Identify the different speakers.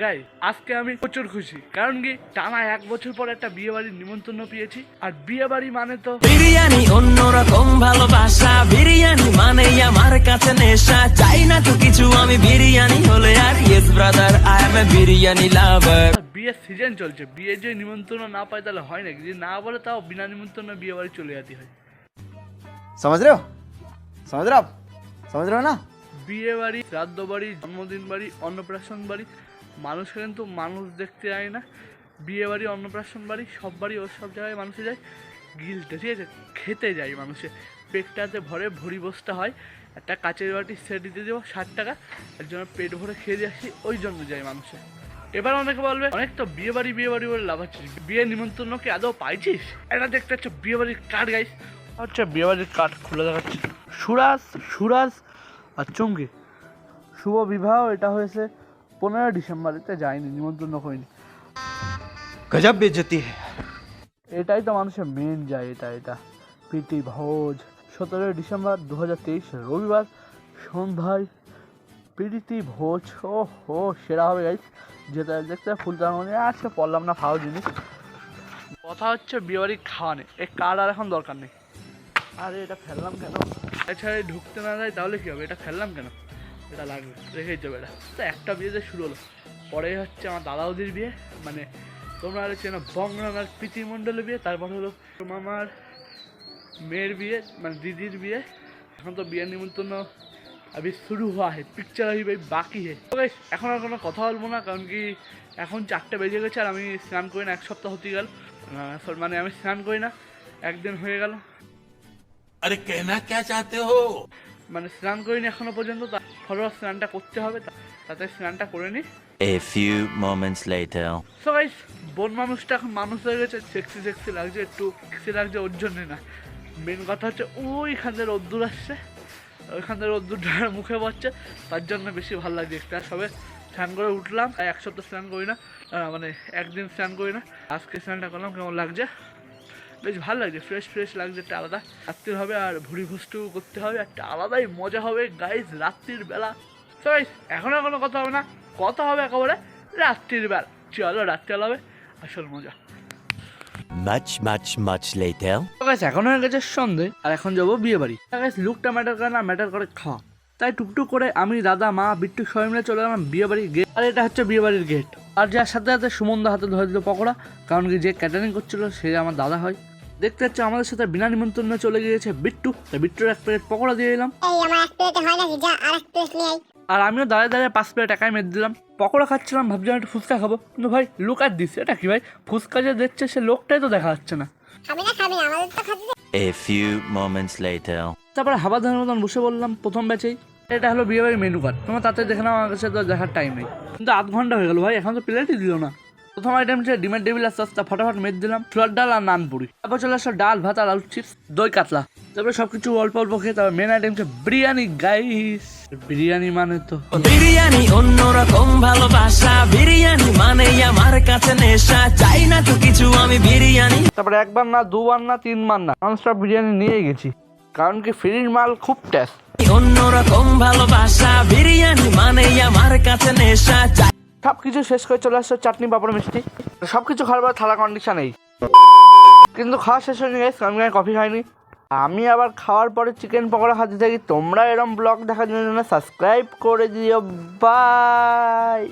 Speaker 1: গাই আজকে আমি প্রচুর খুশি। কারণ কি টানা এক বছর পর একটা বিয়ে বাড়ির নিমন্ত্রণ পেয়েছি। আর বিয়ে বাড়ি মানে তো
Speaker 2: বিরিয়ানি অন্যরকম ভালোবাসা। বিরিয়ানি মানে আমার কাছে নেশা। চাই না তো কিছু আমি বিরিয়ানি হলে আর yes brother I am a biryani
Speaker 1: lover বিয়ের সিজন চলছে। বিয়ে যে নিমন্ত্রণ না পায় তাহলে হয় নাকি যদি না বলে তাও বিনা নিমন্ত্রণে বিয়ে বাড়ি চলে যেতে হয়।
Speaker 3: সমাজ রেও সমাজ রাও সমাজ না?
Speaker 1: বিয়ে বাড়ি শ্রাদ্ধ বাড়ি জন্মদিন বাড়ি অন্নপ্রাশন বাড়ি মানুষ কিন্তু মানুষ দেখতে যায় না। বিয়ে বাড়ি, অন্নপ্রাশন বাড়ি, সব বাড়ি, ওর সব জায়গায় মানুষে যায়। গিলতে, ঠিক আছে? খেতে যায় মানুষে। পেটটাতে ভরে ভরি বসতে হয়। একটা কাচের বাটি সেট দিতে দেবো, ষাট টাকা। এর জন্য পেট ভরে খেয়ে দিয়ে আসি, ওই জন্য যায় মানুষে। এবার অনেকে বলবে, অনেক তো বিয়ে বাড়ি বিয়ে বাড়ি বলে লাভ আছে। বিয়ে নিমন্ত্রণ কি আদৌ পাইছিস? এটা দেখতে হচ্ছে বিয়ে বাড়ির কার্ড গাইস আচ্ছা বিয়ে বাড়ির কার্ড খুলে দেখাচ্ছি। সুরাজ সুরাজ আর চুমকি। শুভ বিবাহ, এটা হয়েছে পনেরো ডিসেম্বরেতে যাইনি নিমন্ত্রণ
Speaker 3: করিনি। গজব বেজতি
Speaker 1: এটাই তো মানুষের মেন যায় এটা এটা। প্রীতি ভোজ সতেরোই ডিসেম্বর দু হাজার তেইশ রবিবার সন্ধ্যায় প্রীতি ভোজ ও হো সেরা হবে গাইজ যেতে দেখতে ফুলতার মনে আজকে পড়লাম না ভালো জিনিস কথা হচ্ছে বিয়েবাড়ি খাওয়া নেই। এ কার আর এখন দরকার নেই? আরে এটা ফেললাম কেন? এছাড়া ঢুকতে না যায় তাহলে কী হবে? এটা ফেললাম কেন? এটা লাগবে রেখেই যাবে এটা তো একটা বিয়েতে শুরু হলো পরে হচ্ছে আমার দাদা ওদের বিয়ে মানে তোমরা আরে চেনো বংরানার প্রীতি মণ্ডলের বিয়ে তারপর হলো মামার মেয়ের বিয়ে মানে দিদির বিয়ে এখন তো বিয়ের নিমন্ত্রণ अभी শুরু হওয়া है পিকচার अभी भाई বাকি है তো guys, এখন আর কোনো কথা বলবো না কারণ কি এখন চারটে বেজে গেছে আর আমি স্নান করি না এক সপ্তাহ হতে গেল আহ, sorry, মানে আমি স্নান করি না একদিন হয়ে গেল
Speaker 4: अरे कहना क्या चाहते हो
Speaker 1: মানে স্নান করিনি এখনও পর্যন্ত ফলোয়ার স্নানটা করতে হবে তাতে স্নানটা করে নিই
Speaker 2: A few moments later.
Speaker 1: So guys বোন মানুষটা এখন মানুষ হয়ে গেছে সেক্সি সেক্সি লাগছে একটু সেক্সি লাগছে ওর জন্য না। মেন কথা হচ্ছে ওইখান থেকে রোদ্দুর আসছে ওইখান থেকে রোদ্দুরটা মুখে পড়ছে তার জন্য বেশি ভালো লাগছে একটা। সবে স্নান করে উঠলাম এক সপ্তাহ স্নান করি না মানে একদিন স্নান করি না। আজকে স্নানটা করলাম কেমন লাগছে? বেশ ভালো লাগছে ফ্রেশ ফ্রেশ লাগছে একটা আলাদা। রাত্রির হবে আর ভুড়ি ভুষ্টু করতে হবে একটা আলাদাই মজা হবে। গাইজ রাত্রির বেলা। তো গাইজ এখন কোনো কথা হবে না। কথা হবে একেবারে রাত্রির বেলা। চলো রাত্রিবেলা হবে। আসল মজা।
Speaker 2: Much much much later.
Speaker 1: Guys এখন হয়ে গেছে সন্ধে আর এখন যাব বিয়ে বাড়ি গাইস লুকটা ম্যাটার করে না ম্যাটার করে খাওয়া। তাই টুকটুক করে আমি দাদা মা বিট্টু সবাই মিলে চলে গেলাম বিয়ে বাড়ির গেট আর এটা হচ্ছে বিয়ে বাড়ির গেট আর যার সাথে সাথে সুমন্দা হাতে ধরে দিল পকোড়া কারণ কি যে ক্যাটারিং করছিল সে আমার দাদা হয়। দেখতে হচ্ছে আমাদের সাথে বিনা নিমন্ত্রণে চলে গিয়েছে বিট্টু। তাই বিট্টুর এক প্লেট পকোড়া দিয়ে দিলাম
Speaker 5: এই আমার এক প্লেটে হয় নাকি? যা আর এক প্লেট নিয়ে
Speaker 1: আর আমিও দাঁড়িয়ে দাঁড়িয়ে পাঁচ প্লেট একাই মেরে দিলাম। পকোড়া খাচ্ছিলাম ভাবছিলাম একটু ফুচকা খাব। কিন্তু ভাই লুক আর দিস এটা কি ভাই? ফুচকা যে দিচ্ছে সে লোকটাই তো দেখা যাচ্ছে না।
Speaker 5: খাবি না খাবি না আমাদের তো খাতে দে।
Speaker 2: A few moments later.
Speaker 1: তারপরে হাবা ধানের মতন বসে বললাম প্রথম ব্যাচেই এটা হলো বিয়ে বাড়ির মেনু কার্ড তোমার তাতে দেখে নাও আমার কাছে তো দেখার টাইম নেই। কিন্তু আধ ঘণ্টা হয়ে গেল ভাই এখন তো প্লেটই দিল না। প্রথম আইটেম ছিল ডিমের টেবিল আর সস্তা ফটাফট মেদ দিলাম। ছোলার ডাল আর নানপুরি তারপর চলে আসলো ডাল ভাত আর আলু চিপস দই কাতলা। তারপরে সবকিছু অল্প অল্প খেয়ে তারপর মেন আইটেম ছিল বিরিয়ানি গাইস বিরিয়ানি মানে তো
Speaker 2: বিরিয়ানি অন্যরকম ভালোবাসা। বিরিয়ানি মানে আমার কাছে নেশা। চাই না তো কিছু আমি বিরিয়ানি।
Speaker 1: তারপরে একবার না দুবার না তিনবার না ননস্টপ বিরিয়ানি নিয়ে গেছি। কারণ কি ফ্রির মাল খুব টেস্ট
Speaker 2: অন্যরকম ভালোবাসা। বিরিয়ানি মানে আমার কাছে নেশা।
Speaker 1: সব কিছু শেষ করে চলে আসছে চাটনি, পাপড়, মিষ্টি। সব কিছু খাওয়ার পর থালা কন্ডিশনেই কিন্তু খাওয়া শেষ হয়ে গেছে আমি কফি খাইনি। আমি আবার খাওয়ার পরে চিকেন পকোড়া খাতে থাকি তোমরা এরম ব্লগ দেখার জন্য সাবস্ক্রাইব করে দিও বাই